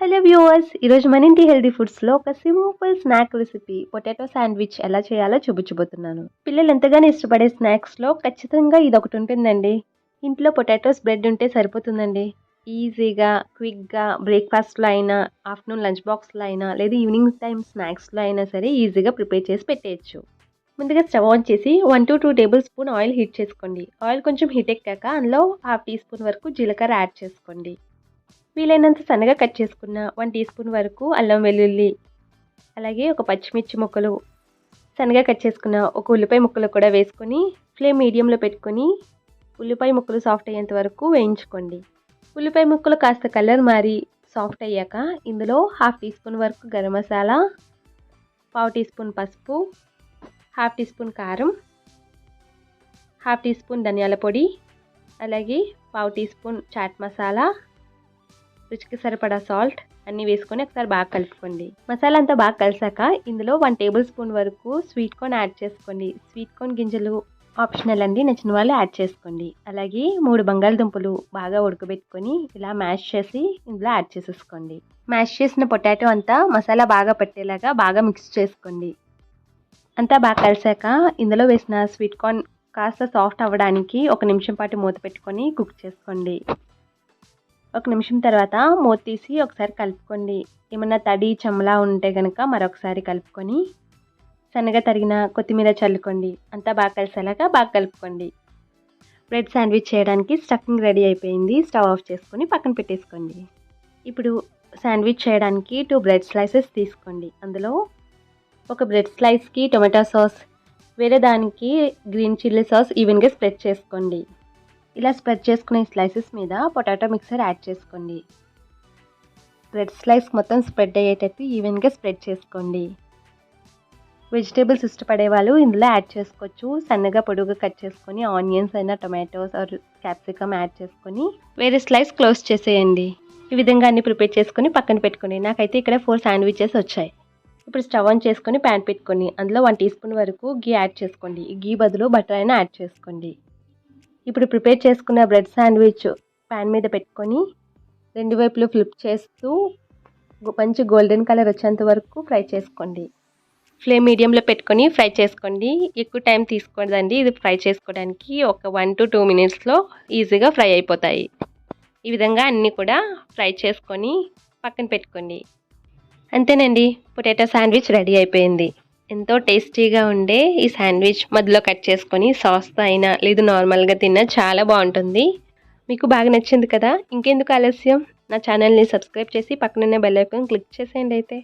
Hello viewers ఈరోజు మన ఇంటి హెల్దీ ఫుడ్స్లో ఒక simple snack recipe potato sandwich ఎలా చేయాలో చూపించబోతున్నాను. పిల్లలు ఎంతగానో ఇష్టపడే స్నాక్స్లో ఖచ్చితంగా ఇది ఒకటి ఉంటుందండి. ఇంట్లో పొటాటోస్ బ్రెడ్ ఉంటే సరిపోతుందండి. ఈజీగా క్విక్గా బ్రేక్ఫాస్ట్లో అయినా ఆఫ్టర్నూన్ లంచ్ బాక్స్లో అయినా లేదా ఈవినింగ్ టైం స్నాక్స్లో అయినా సరే ఈజీగా ప్రిపేర్ చేసి పెట్టేయచ్చు. ముందుగా స్టవ్ ఆన్ చేసి one to two tablespoon oil heat చేసుకోండి. ఆయిల్ కొంచెం హీట్ ఎక్కాక అందులో హాఫ్ టీ స్పూన్ వరకు జీలకర్ర యాడ్ చేసుకోండి. వీలైనంత సన్నగా కట్ చేసుకున్న వన్ టీ స్పూన్ వరకు అల్లం వెల్లుల్లి అలాగే ఒక పచ్చిమిర్చి ముక్కలు. సన్నగా కట్ చేసుకున్న ఒక ఉల్లిపాయ ముక్కలు కూడా వేసుకొని ఫ్లేమ్ మీడియంలో పెట్టుకొని ఉల్లిపాయ ముక్కలు సాఫ్ట్ అయ్యేంత వరకు వేయించుకోండి. ఉల్లిపాయ ముక్కలు కాస్త కలర్ మారి సాఫ్ట్ అయ్యాక ఇందులో హాఫ్ టీ స్పూన్ వరకు గరం మసాలా పావు టీ స్పూన్ పసుపు హాఫ్ టీ స్పూన్ కారం హాఫ్ టీ స్పూన్ ధనియాల పొడి అలాగే పావు టీ స్పూన్ చాట్ మసాలా రుచికి సరిపడా సాల్ట్ అన్నీ వేసుకొని ఒకసారి బాగా కలుపుకోండి. మసాలా అంతా బాగా కలిసాక ఇందులో వన్ టేబుల్ స్పూన్ వరకు స్వీట్ కార్న్ యాడ్ చేసుకోండి. స్వీట్ కార్న్ గింజలు ఆప్షనల్ అండి నచ్చిన వాళ్ళు యాడ్ చేసుకోండి. అలాగే మూడు బంగాళదుంపలు బాగా ఉడకబెట్టుకొని ఇలా మ్యాష్ చేసి ఇందులో యాడ్ చేసేసుకోండి. మ్యాష్ చేసిన పొటాటో అంతా మసాలా బాగా పట్టేలాగా బాగా మిక్స్ చేసుకోండి. అంతా బాగా కలిసాక ఇందులో వేసిన స్వీట్ కార్న్ కాస్త సాఫ్ట్ అవ్వడానికి ఒక నిమిషం పాటు మూత పెట్టుకొని కుక్ చేసుకోండి. ఒక నిమిషం తర్వాత మూత తీసి ఒకసారి కలుపుకోండి. ఏమన్నా తడి చెమ్మలా ఉంటే కనుక మరొకసారి కలుపుకొని సన్నగా తరిగిన కొత్తిమీర చల్లుకోండి. అంతా బాగా కలిసేలాగా బాగా కలుపుకోండి. బ్రెడ్ శాండ్విచ్ చేయడానికి స్టఫింగ్ రెడీ అయిపోయింది. స్టవ్ ఆఫ్ చేసుకొని పక్కన పెట్టేసుకోండి. ఇప్పుడు శాండ్విచ్ చేయడానికి టూ బ్రెడ్ స్లైసెస్ తీసుకోండి. అందులో ఒక బ్రెడ్ స్లైస్కి టొమాటో సాస్ వేరే దానికి గ్రీన్ చిల్లీ సాస్ ఈవెన్గా స్ప్రెడ్ చేసుకోండి. ఇలా స్ప్రెడ్ చేసుకునే స్లైసెస్ మీద పొటాటో మిక్సర్ యాడ్ చేసుకోండి. బ్రెడ్ స్లైస్ మొత్తం స్ప్రెడ్ అయ్యేటట్టు ఈవెన్గా స్ప్రెడ్ చేసుకోండి. వెజిటేబుల్స్ ఇష్టపడే వాళ్ళు ఇందులో యాడ్ చేసుకోవచ్చు. సన్నగా పొడుగా కట్ చేసుకొని ఆనియన్స్ అయినా టొమాటోస్ ఆర్ క్యాప్సికమ్ యాడ్ చేసుకొని వేరే స్లైస్ క్లోజ్ చేసేయండి. ఈ విధంగా అన్ని ప్రిపేర్ చేసుకొని పక్కన పెట్టుకోండి. నాకైతే ఇక్కడ ఫోర్ శాండ్విచెస్ వచ్చాయి. ఇప్పుడు స్టవ్ ఆన్ చేసుకొని ప్యాన్ పెట్టుకొని అందులో వన్ టీ స్పూన్ వరకు గీ యాడ్ చేసుకోండి. ఈ గీ బదులు బటర్ అయినా యాడ్ చేసుకోండి. ఇప్పుడు ప్రిపేర్ చేసుకున్న బ్రెడ్ శాండ్విచ్ ప్యాన్ మీద పెట్టుకొని రెండు వైపులు ఫ్లిప్ చేస్తూ మంచి గోల్డెన్ కలర్ వచ్చేంత వరకు ఫ్రై చేసుకోండి. ఫ్లేమ్ మీడియంలో పెట్టుకొని ఫ్రై చేసుకోండి. ఎక్కువ టైం తీసుకోదండి. ఇది ఫ్రై చేసుకోవడానికి ఒక వన్ టు టూ మినిట్స్లో ఈజీగా ఫ్రై అయిపోతాయి. ఈ విధంగా అన్నీ కూడా ఫ్రై చేసుకొని పక్కన పెట్టుకోండి. అంతేనండి. పొటాటో శాండ్విచ్ రెడీ అయిపోయింది. ఎంతో టేస్టీగా ఉండే ఈ శాండ్విచ్ మధ్యలో కట్ చేసుకొని సాస్తో అయినా లేదు నార్మల్గా తిన్నా చాలా బాగుంటుంది. మీకు బాగా నచ్చింది కదా? ఇంకెందుకు ఆలస్యం? నా ఛానల్ని సబ్స్క్రైబ్ చేసి పక్కనున్న బెల్ ఐకాన్ క్లిక్ చేసేయండి అయితే.